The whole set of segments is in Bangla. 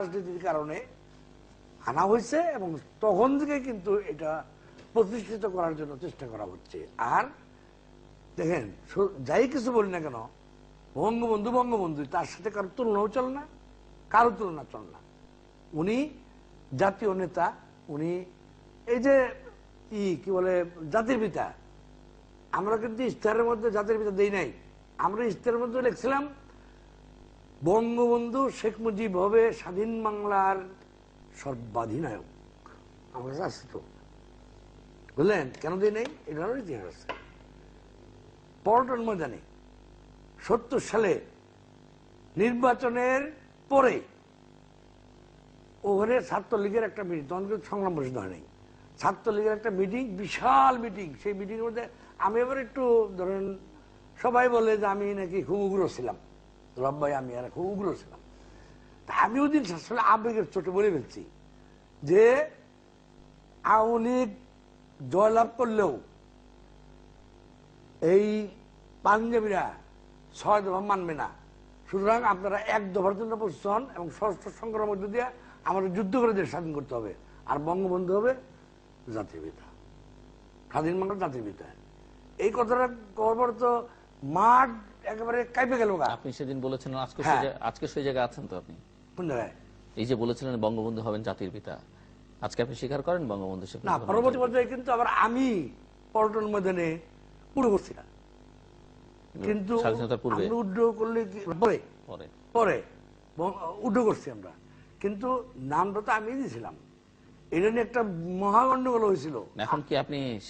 রাজনীতির কারণে আনা হয়েছে এবং তখন থেকে কিন্তু এটা প্রতিষ্ঠিত করার জন্য চেষ্টা করা হচ্ছে। আর দেখেন যাই কিছু বলি না কেন, বঙ্গবন্ধু বঙ্গবন্ধু, তার সাথে কারও তুলনাও চল না, কারও তুলনা চল না। উনি জাতীয় নেতা, উনি এই যে ই, কি বলে, জাতির পিতা। আমরা কিন্তু ইস্তারের মধ্যে জাতির পিতা দেই নাই। আমরা ইস্তারের মধ্যে লিখছিলাম বঙ্গবন্ধু শেখ মুজিব হবে স্বাধীন বাংলার সর্বাধিনায়ক। আমার কাছে আছে তো। বুঝলেন? কেন দিই নেই? এটারও ইতিহাস আছে। পল্টন ময়দানে সত্তর সালে নির্বাচনের পরে ওখানে ছাত্রলীগের একটা মিটিং তখন কিন্তু সংগ্রাম পরিষদ হয় নাই। ছাত্রলীগের একটা মিটিং বিশাল মিটিং সেই মিটিংয়ের মধ্যে আমি এবার একটু ধরেন, সবাই বলে যে আমি নাকি খুব উগ্র ছিলাম। রব্বাই আমি আর খুব উগ্র ছিলাম আমি ওদিন আসলে আবেগের চোটে বলে ফেলছি যে আওয়ামী লীগ জয়লাভ করলেও এই পাঞ্জাবিরা ছয় দফা মানবে না। সুতরাং আপনারা এক দফার জন্য প্রস্তুত হন এবং ষষ্ঠ সংগ্রামের মধ্যে দিয়ে আমাদের যুদ্ধ করে দেশ স্বাধীন করতে হবে। আর বঙ্গবন্ধু হবে জাতির পিতা। স্বাধীন বাংলা জাতির পিতা। এই কথাটা করবার তো মাঠ একেবারে কাইপে গেল আপনি সেদিন বলেছেন আজকে হ্যাঁ। সেই আজকে সেই জায়গায় আছেন তো আপনি? জায়গায় এই যে বলেছিলেন বঙ্গবন্ধু হবেন জাতির পিতা। আজকে আপনি স্বীকার করেন বঙ্গবন্ধু শেখ না পরবর্তী পর্যায়ে কিন্তু আবার আমি পল্টন ময়দানে পুরো করছি না। কিন্তু উড্ডো করলে পরে। পরে। পরে। উড্ডো করছি আমরা। কিন্তু নামটা তো আমি দিয়েছিলাম। এটা নিয়ে একটা মহাগণ্ডগোল হয়েছিল। এখন কি আপনি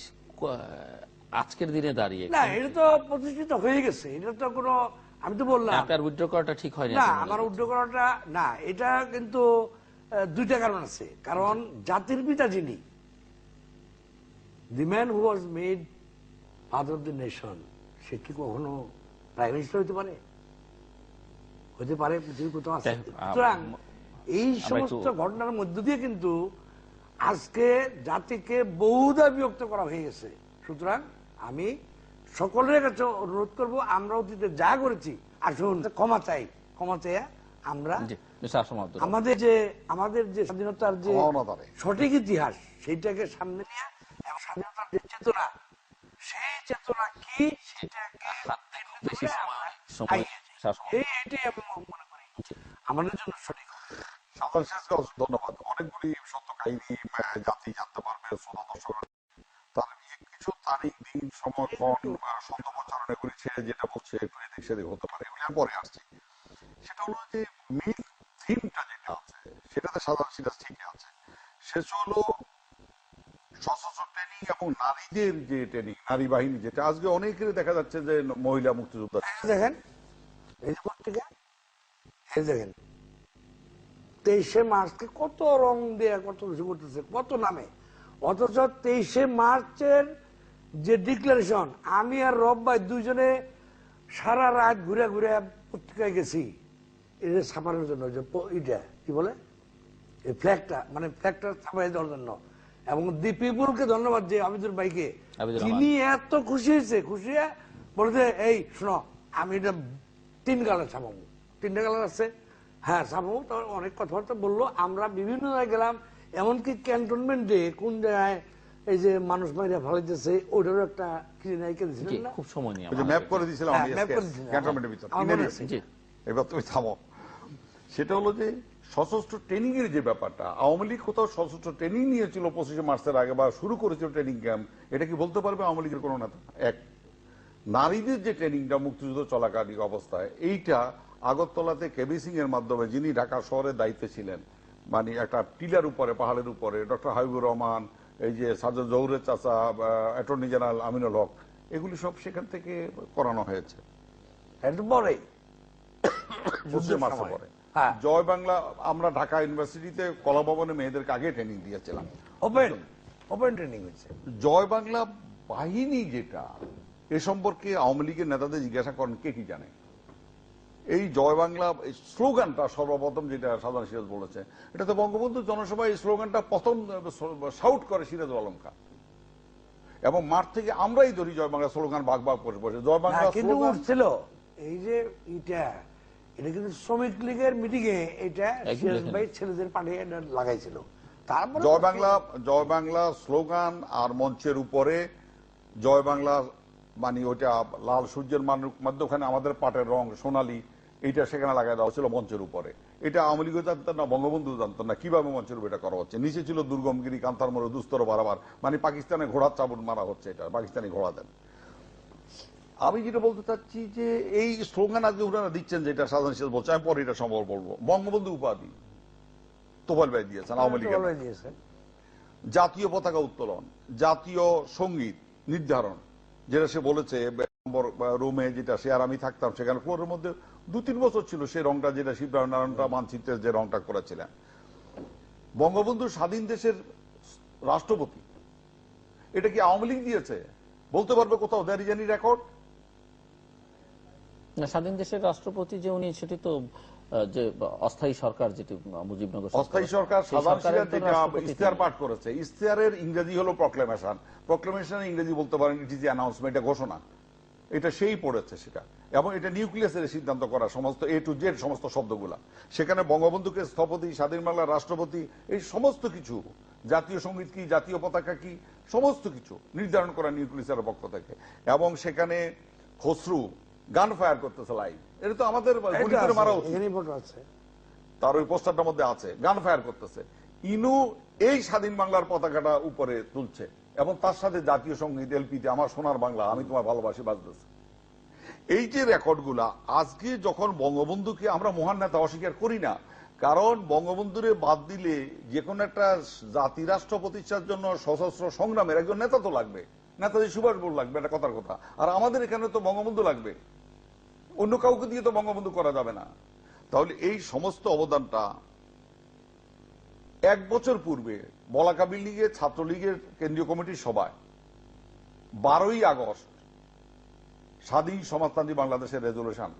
আজকের দিনে দাঁড়িয়ে না এটা তো প্রতিষ্ঠিত হয়ে গেছে। এটা তো কোনো আমি তো বললাম। আপনার উইথড্র করাটা ঠিক হয়নি না আমার। উড্ডো করাটা না এটা কিন্তু দুইটা কারণ আছে। কারণ জাতির পিতা যিনি the man who was made father of the nation সে কি কখনো প্রাইম মিনিস্টার হতে পারে? হতে পারে পৃথিবীর কোথাও আছে। সুতরাং এই সমস্ত ঘটনার মধ্য দিয়ে কিন্তু আজকে জাতিকে বহুদা বিভক্ত করা হয়ে গেছে। সুতরাং আমি সকলের কাছে অনুরোধ করব আমরা অতীতে যা করেছি আসুন ক্ষমা চাই। ক্ষমা চাইয়া আমরা আমাদের যে আমাদের যে স্বাধীনতার যে। সঠিক ইতিহাস সেইটাকে সামনে নিয়ে এবং স্বাধীনতার যে চেতনা সেই চেতনা কি মনে আমাদের জন্য সঠিক সাধারণ শেষকে ধন্যবাদ। অনেকগুলি সত্য কাহিনী আহ, জাতি জানতে পারবে শ্রোতা তার নিয়ে কিছু তারিখ দিন সময় ক্ষণ ছেড়ে যেটা সেদিক হতে পারে পরে আসছি সেটা হলো যে মেন থিমটা যেটা আছে সেটাতে সাধারণ সিরাজ ঠিকই আছে সেটা হলো সশস্ত্র ট্রেনিং এবং নারীদের যে ট্রেনিং নারী বাহিনী যেটা আজকে অনেকেরই দেখা যাচ্ছে যে মহিলা মুক্তিযোদ্ধা দেখেন দেখেন, তেইশে মার্চকে কত রং দিয়ে, কত কিছু করতেছে, কত নামে। অথচ তেইশে মার্চের যে ডিক্লারেশন আমি আর রব ভাই দুজনে সারা রাত ঘুরে ঘুরে পত্রিকায় গেছি। এটা ছাপানোর জন্য যে এটা কি বলে? এই ফ্ল্যাগটা মানে ফ্ল্যাগটা ছাপাই দেওয়ার জন্য। এবং দি পিপুলকে ধন্যবাদ যে আবিদুল ভাইকে। তিনি এত খুশি হয়েছে খুশি বলেছে এই শোনো আমি এটা তিন কালার ছাপাবো। তিনটা কালার আছে। হ্যাঁ ছাপাবো। তো অনেক কথাবার্তা বলল। আমরা বিভিন্ন জায়গায় গেলাম। এমনকি ক্যান্টনমেন্টে কোন জায়গায় এই যে মানুষ মাইরা ফেলাইতেছে ওটারও একটা ক্লিনাইকে দিয়েছিলেন না? খুব সময় নিয়ে আমার ম্যাপ করে দিয়েছিলাম হ্যাঁ, আমি আজকে করে দিয়েছিলাম। ক্যান্টনমেন্টের ভিতর আমার আছে। জি। এবার তুমি থামো। সেটা হলো যে সশস্ত্র ট্রেনিং এর যে ব্যাপারটা আওয়ামী লীগ কোথাও সশস্ত্র ট্রেনিং নিয়েছিল পঁচিশে মার্চের আগে বা শুরু করেছিল ট্রেনিং ক্যাম্প এটা কি বলতে পারবে আওয়ামী লীগের কোনো নেতা? এক নারীদের যে ট্রেনিংটা মুক্তিযুদ্ধ চলাকালীন অবস্থায় এইটা আগরতলাতে কেবি সিং এর মাধ্যমে যিনি ঢাকা শহরের দায়িত্বে ছিলেন মানে একটা টিলার উপরে পাহাড়ের উপরে ডক্টর হাবিবুর রহমান এই যে সাজদ জহুরের চাচা অ্যাটর্নি জেনারেল আমিনুল হক এগুলি সব সেখান থেকে করানো হয়েছে। একটু পরে। পঁচিশে মার্চের পরে। হ্যাঁ। জয় বাংলা আমরা ঢাকা ইউনিভার্সিটিতে কলা ভবনে মেয়েদেরকে আগে ট্রেনিং দিয়েছিলাম। ওপেন ওপেন ট্রেনিং হয়েছে। জয় বাংলা বাহিনী যেটা এ সম্পর্কে আওয়ামী লীগের নেতাদের জিজ্ঞাসা করেন কে কি জানে? এই জয় বাংলা স্লোগানটা সর্বপ্রথম যেটা সাধারণ সিরাজ বলেছে এটা তো বঙ্গবন্ধু জনসভায় এই স্লোগানটা প্রথম সাউট করে সিরাজুল আলম খান। এবং মাঠ থেকে আমরাই ধরি জয় বাংলা স্লোগান ভাগ ভাগ করে বসে। জয় বাংলা কিন্তু উঠছিল। এই যে ইটা এটা কিন্তু শ্রমিক লীগের মিটিং এ এটা সিরাজ ভাই ছেলেদের পাঠিয়ে লাগাইছিল। তারপরে জয় বাংলা জয় বাংলা স্লোগান আর মঞ্চের উপরে জয় বাংলা মানে ওইটা লাল সূর্যের মান- মধ্যখানে আমাদের পাটের রং সোনালী এইটা সেখানে লাগাই দেওয়া ছিল মঞ্চের উপরে। এটা আওয়ামী লীগও জানতেন না বঙ্গবন্ধু জানতেন না কীভাবে মঞ্চের উপরে এটা করা হচ্ছে? নিচে ছিল দুর্গমগিরি কান্তার মোড়ে দুস্তর বারাবার মানে পাকিস্তানে ঘোড়ার চাবুক মারা হচ্ছে এটা পাকিস্তানি ঘোড়া দেন। আমি যেটা বলতে চাচ্ছি যে এই স্লোগান আজকে ওনারা দিচ্ছেন যেটা সাধারণ শেষ বলছে আমি পরে এটা সম্ভব বলব। বঙ্গবন্ধু উপাধি তোফাল ভাই দিয়েছেন আওয়ামী লীগের। জাতীয় পতাকা উত্তোলন জাতীয় সংগীত নির্ধারণ যেটা সে বলেছে রুমে যেটা সে আর আমি থাকতাম সেখানে ফ্লোরের মধ্যে দু তিন বছর ছিল সেই রংটা যেটা শিবনারায়ণটা মানচিত্রের যে রংটা করেছিলেন। বঙ্গবন্ধু স্বাধীন দেশের রাষ্ট্রপতি। এটা কি আওয়ামী লীগ দিয়েছে? বলতে পারবে কোথাও দ্যার ইজ রেকর্ড স্বাধীন দেশের রাষ্ট্রপতি যে উনি, সেটি তো যে অস্থায়ী সরকার যেটি মুজিবনগর অস্থায়ী সরকার তিনি। পাঠ করেছে। ইশতেহারের ইংরেজি হলো প্রক্লেমেশন প্রক্লেমেশন ইংরেজি বলতে পারেন ইট ইজ অ্যানাউন্সমেন্ট এটা ঘোষণা। এটা সেই পড়েছে সেটা। এবং এটা নিউক্লিয়াসের সিদ্ধান্ত করা সমস্ত এ টু জেড সমস্ত শব্দগুলা। সেখানে বঙ্গবন্ধুকে স্থপতি স্বাধীন বাংলার রাষ্ট্রপতি এই সমস্ত কিছু জাতীয় সংগীত কি জাতীয় পতাকা কি সমস্ত কিছু নির্ধারণ করা নিউক্লিয়াসের পক্ষ থেকে। এবং সেখানে খসরু গান ফায়ার করতেছে লাইভ এটা তো আমাদের গুলি মারা উচিত। তার ওই পোস্টারটার মধ্যে আছে গান ফায়ার করতেছে। ইনু এই স্বাধীন বাংলার পতাকাটা উপরে তুলছে এবং তার সাথে জাতীয় সংগীত এলপিতে আমার সোনার বাংলা আমি তোমার ভালোবাসি বাজতেছে এই যে রেকর্ডগুলা আজকে যখন বঙ্গবন্ধুকে আমরা মহান নেতা অস্বীকার করি না কারণ বঙ্গবন্ধুরে বাদ দিলে যে কোনো একটা জাতি রাষ্ট্র প্রতিষ্ঠার জন্য সশস্ত্র সংগ্রামের একজন নেতা তো লাগবে। নেতাজি সুভাষ বোস লাগবে এটা কথার কথা। আর আমাদের এখানে তো বঙ্গবন্ধু লাগবে। অন্য কাউকে দিয়ে তো বঙ্গবন্ধু করা যাবে না। তাহলে এই সমস্ত অবদানটা এক বছর পূর্বে বলাকা বিল্ডিংয়ে ছাত্রলীগের কেন্দ্রীয় কমিটির সভায়, বারোই আগস্ট, স্বাধীন সমাজতান্ত্রিক বাংলাদেশের রেজলিউশন।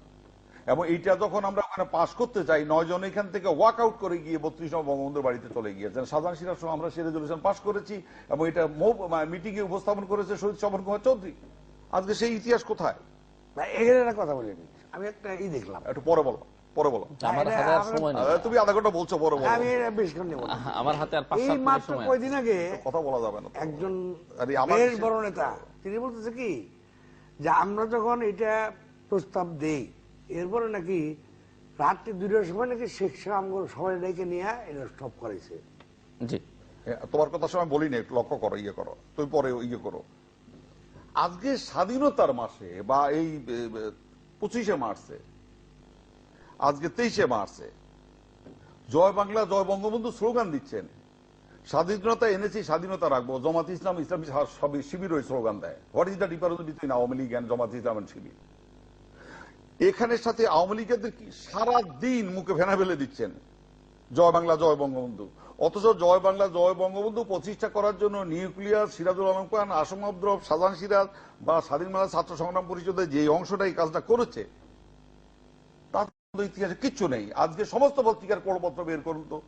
এবং এইটা যখন আমরা ওখানে পাশ করতে চাই, নয় জন এখান থেকে ওয়াক আউট করে গিয়ে বত্রিশ নম্বর বঙ্গবন্ধুর বাড়িতে চলে গিয়েছেন। সাধারণ সিরাজ সহ আমরা সেই রেজলিউশন পাশ করেছি এবং এটা মিটিং এ উপস্থাপন করেছে শহীদ স্বপন কুমার চৌধুরী। আজকে সেই ইতিহাস কোথায়? না, এখানে একটা কথা বলিনি আমি। একটা ই দেখলাম। একটু পরে বলো পরে বলো। আমার হাতে আর আমরা- সময় নেই। তুমি আধা ঘণ্টা বলছো পরে বলো। আমি এটা বেশিক্ষণ নেব আমার হাতে আর পাঁচ এই সাত মিনিট মাত্র কয়দিন আগে কথা বলা যাবে না একজন বেশ বড় নেতা তিনি বলতেছে কি যে আমরা যখন এটা প্রস্তাব দেই এরপরে নাকি রাত্রি দুইটার সময় নাকি শেখ সাহেব সবাই ডেকে নিয়ে এটা স্টপ করেছে জি। তোমার কথা সময় বলি না একটু লক্ষ্য করো ইয়ে করো। তুমি পরে ইয়ে করো। আজকে স্বাধীনতার মাসে বা এই পঁচিশে মার্চে, আজকে তেইশে মার্চে জয় বাংলা, জয় বঙ্গবন্ধু স্লোগান দিচ্ছেন। স্বাধীনতা এনেছি, স্বাধীনতা রাখব। জমাত ইসলাম, ইসলামী সবই শিবির ওই স্লোগান দেয়। What is the difference between Awami League and Jamaat Islam and শিবির? এখানের সাথে আওয়ামী লীগের সারা দিন মুখে ফেনা ফেলে দিচ্ছেন। জয় বাংলা, জয় বঙ্গবন্ধু। অথচ জয় বাংলা, জয় বঙ্গবন্ধু প্রতিষ্ঠা করার জন্য নিউক্লিয়ার সিরাজুল আলম খান, আসম আব্দুর সাজান সিরাজ বা স্বাধীন বাংলা ছাত্র সংগ্রাম পরিষদের যে অংশটা এই কাজটা করেছে, তার ইতিহাসে কিচ্ছু নেই। আজকে সমস্ত পত্রিকার পড়পত্র বের করুন তো।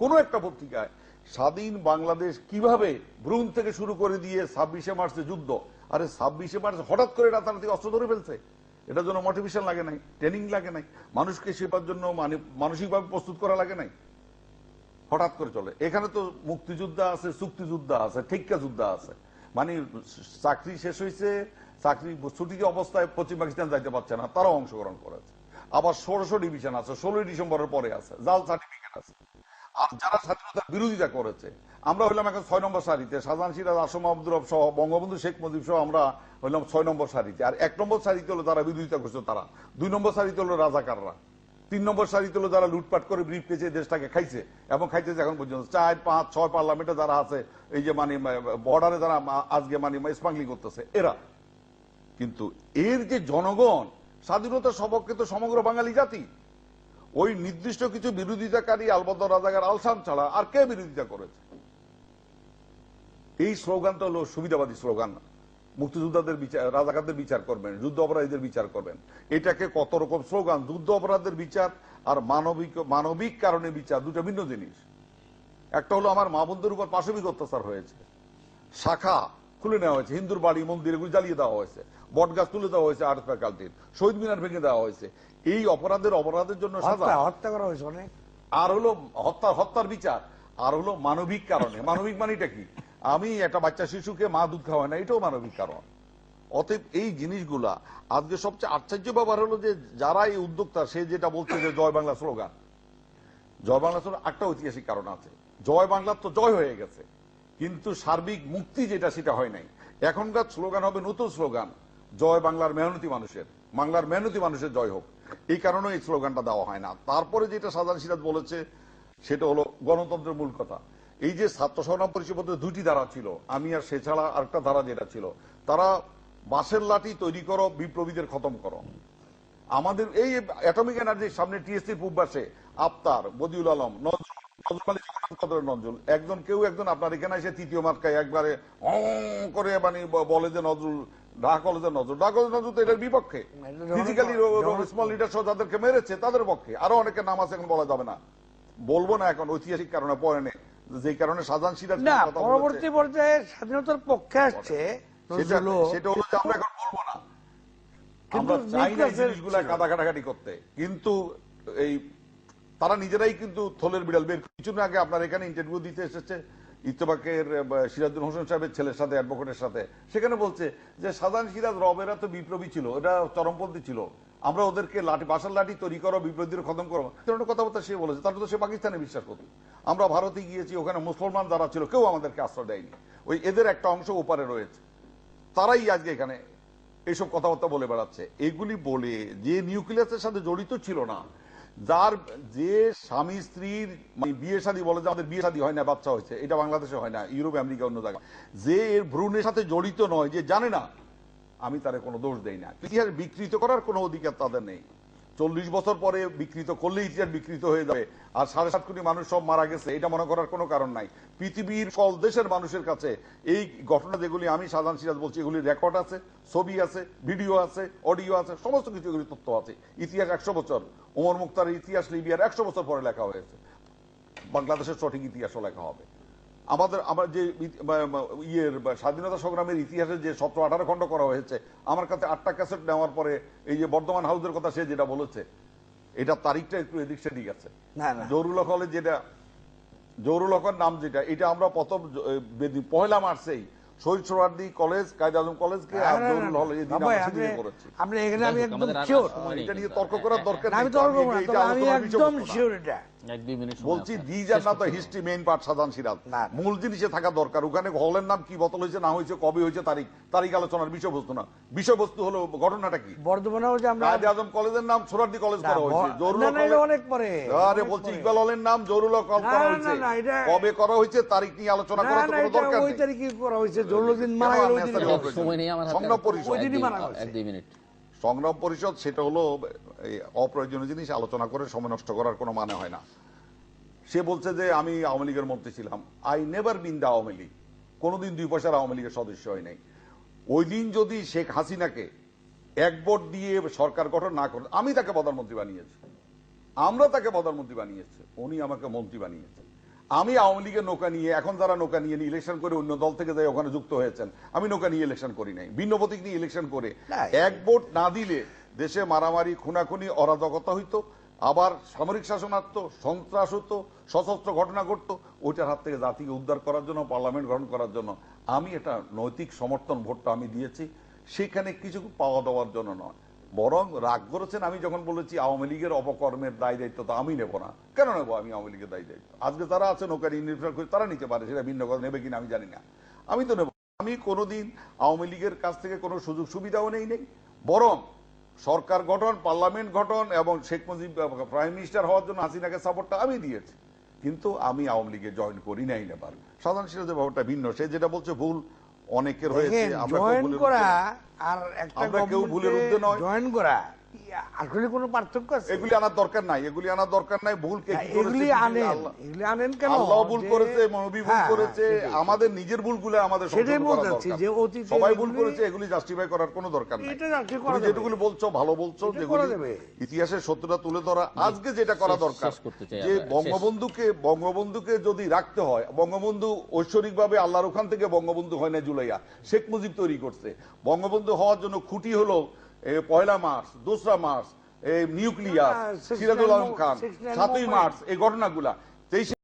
কোন একটা পত্রিকায় স্বাধীন বাংলাদেশ কীভাবে ভ্রূণ থেকে শুরু করে দিয়ে ছাব্বিশে মার্চে যুদ্ধ, আরে ছাব্বিশে মার্চ হঠাৎ করে রাতারাতি অস্ত্র ধরে ফেলছে, এটার জন্য মোটিভেশন লাগে নাই ট্রেনিং লাগে নাই, মানুষকে সেবার জন্য মানে মানসিকভাবে প্রস্তুত করা লাগে নাই। হঠাৎ করে চলে। এখানে তো মুক্তিযোদ্ধা আছে, চুক্তিযোদ্ধা আছে ঠিকা যুদ্ধ আছে। মানে চাকরি শেষ হয়েছে চাকরি ছুটি অবস্থায় পশ্চিম পাকিস্তান যাইতে পারছে না, তারাও অংশগ্রহণ করেছে। আবার ষোড়শ ডিভিশন আছে, ষোলোই ডিসেম্বরের পরে আছে, জাল সার্টিফিকেট আছে। আর যারা স্বাধীনতার বিরোধিতা করেছে, আমরা হইলাম এখন ছয় নম্বর সারিতে, শাহজাহান সিরাজ, আসম আব্দুর সহ, বঙ্গবন্ধু শেখ মুজিব সহ আমরা হইলাম ছয় নম্বর সারিতে। আর এক নম্বর সারিতে হলো যারা বিরোধিতা করছে তারা, দুই নম্বর সারিতে হলো রাজাকাররা। তিন নম্বর সারিতে হলো যারা লুটপাট করে ব্রিফ পেয়েছে দেশটাকে খাইছে এবং খাইতেছে এখন পর্যন্ত। চার, পাঁচ, ছয় পার্লামেন্টে যারা আছে, এই যে মানে বর্ডারে যারা আজকে মানে স্মাগলিং করতেছে, এরা। কিন্তু এর যে জনগণ স্বাধীনতা সপক্ষে তো সমগ্র বাঙালি জাতি। ওই নির্দিষ্ট কিছু বিরোধিতাকারী আলবদ্দ রাজাকার আলসাম ছাড়া আর কে বিরোধিতা করেছে? এই স্লোগানটা হলো সুবিধাবাদী স্লোগান। মুক্তিযোদ্ধাদের বিচার রাজাকারদের বিচার করবেন যুদ্ধ অপরাধীদের বিচার করবেন। এটাকে কত রকম স্লোগান? যুদ্ধ অপরাধের বিচার আর মানবিক মানবিক কারণে বিচার দুটো ভিন্ন জিনিস। একটা হলো আমার মা বোনদের উপর পাশবিক অত্যাচার হয়েছে। শাখা খুলে নেওয়া হয়েছে হিন্দুর বাড়ি মন্দির এগুলো জ্বালিয়ে দেওয়া হয়েছে। বটগাছ তুলে দেওয়া হয়েছে আর্ট ফ্যাকাল্টির। শহীদ মিনার ভেঙে দেওয়া হয়েছে। এই অপরাধের অপরাধের জন্য হত্যা করা হয়েছে অনেক। আর হলো হত্যা হত্যার বিচার। আর হলো মানবিক কারণে। মানবিক মানিটা কি? আমি একটা বাচ্চা শিশুকে মা দুধ খাওয়াই না, এটাও মানবিক কারণ। অতএব এই জিনিসগুলা আজকে সবচেয়ে আশ্চর্য ব্যাপার হলো যে যারা এই উদ্যোক্তা, সে যেটা বলছে যে জয় বাংলা স্লোগান। জয় বাংলা স্লোগান, একটা ঐতিহাসিক কারণ আছে। জয় বাংলার তো জয় হয়ে গেছে, কিন্তু সার্বিক মুক্তি যেটা, সেটা হয় নাই। এখনকার স্লোগান হবে নতুন স্লোগান, জয় বাংলার মেহনতি মানুষের। বাংলার মেহনতি মানুষের জয় হোক। এই কারণে এই স্লোগানটা দেওয়া হয় না। তারপরে যেটা সাজান সিরাজ বলেছে, সেটা হলো গণতন্ত্রের মূল কথা। এই যে ছাত্র সংগ্রাম পরিষদের দুটি ধারা ছিল, আমি আর সে ছাড়া আরেকটা ধারা যেটা ছিল, তারা বাঁশের লাঠি তৈরি করো, বিপ্লবীদের খতম করো। আমাদের এই অ্যাটমিক এনার্জির সামনে টিএসসি পূর্বাসে আফতার, বদিউল আলম, নজরুল একজন কেউ একজন আপনার এখানে এসে তৃতীয় মার্কায় একবারে করে মানে বলে যে নজরুল ঢাকা কলেজের নজরুল। ঢাকা কলেজের নজরুল তো এটার বিপক্ষে। ফিজিক্যালি স্মল লিডার সহ যাদেরকে মেরেছে, তাদের পক্ষে। আরও অনেকের নাম আছে এখন বলা যাবে না। বলব না এখন, ঐতিহাসিক কারণে পরে নে যে কারণে সাজান সিরাজ না পরবর্তী পর্যায়ে স্বাধীনতার পক্ষে আসছে সেটা হলো আমরা এখন বলব না। আমরা চাই না জিনিসগুলা কাদা কাটাকাটি করতে। কিন্তু এই তারা নিজেরাই কিন্তু থলের বিড়াল বের কিছুদিন আগে আপনার এখানে ইন্টারভিউ দিতে এসেছে ইত্তেফাকের সিরাজুল হোসেন সাহেবের ছেলের সাথে অ্যাডভোকেটের সাথে। সেখানে বলছে যে সাধারণ সিরাজ রবেরা তো বিপ্লবী ছিল এটা চরমপন্থী ছিল। আমরা ওদেরকে লাঠি, বাসার লাঠি তৈরি করো বিপ্লবীদের খতম করো। ধরনের কথাবার্তা সে বলেছে। তারপর তো সে পাকিস্তানে বিশ্বাস করত আমরা ভারতে গিয়েছি, ওখানে মুসলমান যারা ছিল, কেউ আমাদেরকে আশ্রয় দেয়নি। ওই এদের একটা অংশ ওপারে রয়েছে। তারাই আজকে এখানে এইসব কথাবার্তা বলে বেড়াচ্ছে। এগুলি বলে যে নিউক্লিয়াসের সাথে জড়িত ছিল না, যার যে স্বামী, স্ত্রীর মানে বিয়ে শাদী বলে যে বিয়ে শাদী হয় না, বাচ্চা হয়েছে, এটা বাংলাদেশে হয় না, ইউরোপ, আমেরিকা, অন্য জায়গায়। যে এর ভ্রূণের সাথে জড়িত নয়, যে জানে না আমি তারে কোনো দোষ দেই না। ইতিহাস বিকৃত করার কোনো অধিকার তাদের নেই। চল্লিশ বছর পরে বিকৃত করলে ইতিহাস বিকৃত হয়ে যাবে। আর সাড়ে সাত কোটি মানুষ সব মারা গেছে, এটা মনে করার কোনো কারণ নাই। পৃথিবীর সকল দেশের মানুষের কাছে এই ঘটনা যেগুলি আমি সাধারণ সিরাজ বলছি, এগুলি রেকর্ড আছে, ছবি আছে, ভিডিও আছে, অডিও আছে, সমস্ত কিছু এগুলি তথ্য আছে। ইতিহাস একশো বছর। ওমর মুক্তার ইতিহাস লিবিয়ার একশো বছর পরে লেখা হয়েছে। বাংলাদেশের সঠিক ইতিহাসও লেখা হবে। আমাদের আমার যে ইয়ের স্বাধীনতা সংগ্রামের ইতিহাসে যে সতেরো আঠারো খণ্ড করা হয়েছে আমার কাছে আটটা ক্যাসেট নেওয়ার পরে এই যে বর্ধমান হাউসের কথা সে যেটা বলেছে এটা তারিখটা একটু এদিক সেদিক আছে। না, না। জরুল হলে যেটা জরুল হকের নাম যেটা এটা আমরা প্রথম পহেলা মার্চেই শহীদ সোহরার্দি কলেজ কায়দ আজম কলেজকে আর না, না, জরুল না, হলে এই দিন আমরা করেছি। আপনি এখানে আমি যাই একদম শিওর এটা নিয়ে তর্ক করার দরকার আমি তর্ক আমি করব না এটা তবে আমি একদম শিওর এটা। এক দুই মিনিট সময় বলছি দিজ আর না করতে হিস্ট্রি মেইন পার্ট সাধারণ সিরাজ মূল জিনিসে থাকা দরকার। ওখানে হলের নাম কি বোতল হয়েছে না হয়েছে কবে হয়েছে তারিখ তারিখ আলোচনার বিষয়বস্তু না। বিষয়বস্তু হলো ঘটনাটা কি? বর্ধমানেও যে আমরা কায়দে আজম কলেজের নাম সোরারদি কলেজ করা হয়েছে। জরুল না, না, এটা কলেজ- অনেক পরে, আরে বলছি ইকবাল হলের নাম জরুল কল করা হয়েছে। কবে করা হয়েছে তারিখ নিয়ে আলোচনা না তো কোনো এটা দরকার ওই তারিখে করা হয়েছে জরুলুদ্দিন মারা গেল ওই দিনে কেন করা আনসার হয়েছে। সময় নেই আমার হাতে। সংগ্রাম পরিষদ। ওই দিনই মারা গেছে। এক মিনিট। সংগ্রাম পরিষদ, সেটা হলো অপ্রয়োজনীয় জিনিস আলোচনা করে সময় নষ্ট করার কোনো মানে হয় না। সে বলছে যে, আমি আওয়ামী লীগের মন্ত্রী ছিলাম। I never been the Awami League. কোনোদিন দুই পয়সার আওয়ামী লীগের সদস্য হয় নাই। ওই দিন যদি শেখ হাসিনাকে এক ভোট দিয়ে সরকার গঠন না করে আমি তাকে প্রধানমন্ত্রী বানিয়েছি। আমরা তাকে প্রধানমন্ত্রী বানিয়েছে। উনি আমাকে মন্ত্রী বানিয়েছেন। আমি আওয়ামী লীগের নৌকা নিয়ে এখন যারা নৌকা নিয়ে ইলেকশন করে অন্য দল থেকে যাই ওখানে যুক্ত হয়েছেন আমি নৌকা নিয়ে ইলেকশন করি নাই ভিন্ন প্রতীক নিয়ে ইলেকশন করে। এক ভোট না দিলে দেশে মারামারি খুনাখুনি অরাজকতা হইতো আবার সামরিক শাসন আসতো সন্ত্রাস হতো সশস্ত্র ঘটনা ঘটতো ওইটার হাত থেকে জাতিকে উদ্ধার করার জন্য পার্লামেন্ট গঠন করার জন্য আমি এটা নৈতিক সমর্থন ভোটটা আমি দিয়েছি সেখানে কিছু পাওয়া দেওয়ার জন্য নয়। বরং রাগ করেছেন, আমি যখন বলেছি আওয়ামী লীগের অপকর্মের দায় দায়িত্ব, তো আমি নেব না। কেন নেব? আমি আওয়ামী লীগের দায় দায়িত্ব। আজকে তারা আছে নৌকার ইউনিফর্ম করে তারা নিতে পারে, সেটা ভিন্ন কথা, নেবে কিনা আমি জানি না। আমি তো নেব আমি কোনোদিন আওয়ামী লীগের কাছ থেকে কোনো সুযোগ সুবিধাও নেই নেই। বরং সরকার গঠন, পার্লামেন্ট গঠন এবং শেখ মুজিব প্রাইম মিনিস্টার হওয়ার জন্য হাসিনাকে সাপোর্টটা আমি দিয়েছি। কিন্তু আমি আওয়ামী লীগে জয়েন করি নাই নেবার। সাধারণ সিরাজের ব্যাপারটা ভিন্ন। সে যেটা বলছে ভুল অনেকের হয়েছে আমরা কেউ জয়েন ভুলের করা আর একটা আমরা কেউ ভুলের ঊর্ধ্বে নয়। জয়েন করা আসলে কোনো পার্থক্য আছে? এগুলি আনার দরকার নাই এগুলি আনার দরকার নাই ভুল এগুলি আনেন এগুলি আনেন কেন? আল্লাহ ভুল করেছে নবী ভুল হ্যাঁ, করেছে আমাদের নিজের ভুলগুলো আমাদের সেটাই। যে অতীতে সবাই ভুল করেছে এগুলি জাস্টিফাই করার কোনো দরকার নেই। এটা justify করা। যেটুকুলো বলছো ভালো বলছো যেগুলি ইতিহাসের সত্যটা তুলে ধরা আজকে যেটা করা দরকার যে বঙ্গবন্ধুকে বঙ্গবন্ধুকে যদি রাখতে হয় বঙ্গবন্ধু ঐশ্বরিকভাবে আল্লাহর ওখান থেকে বঙ্গবন্ধু হয় না জুলাইয়া শেখ মুজিব তৈরি করছে। বঙ্গবন্ধু হওয়ার জন্য খুঁটি হলো পয়লা মার্চ দোসরা মার্চ নিউক্লিয়াস সিরাজুল আলম খান সাতই মার্চ এই ঘটনাগুলা তেইশে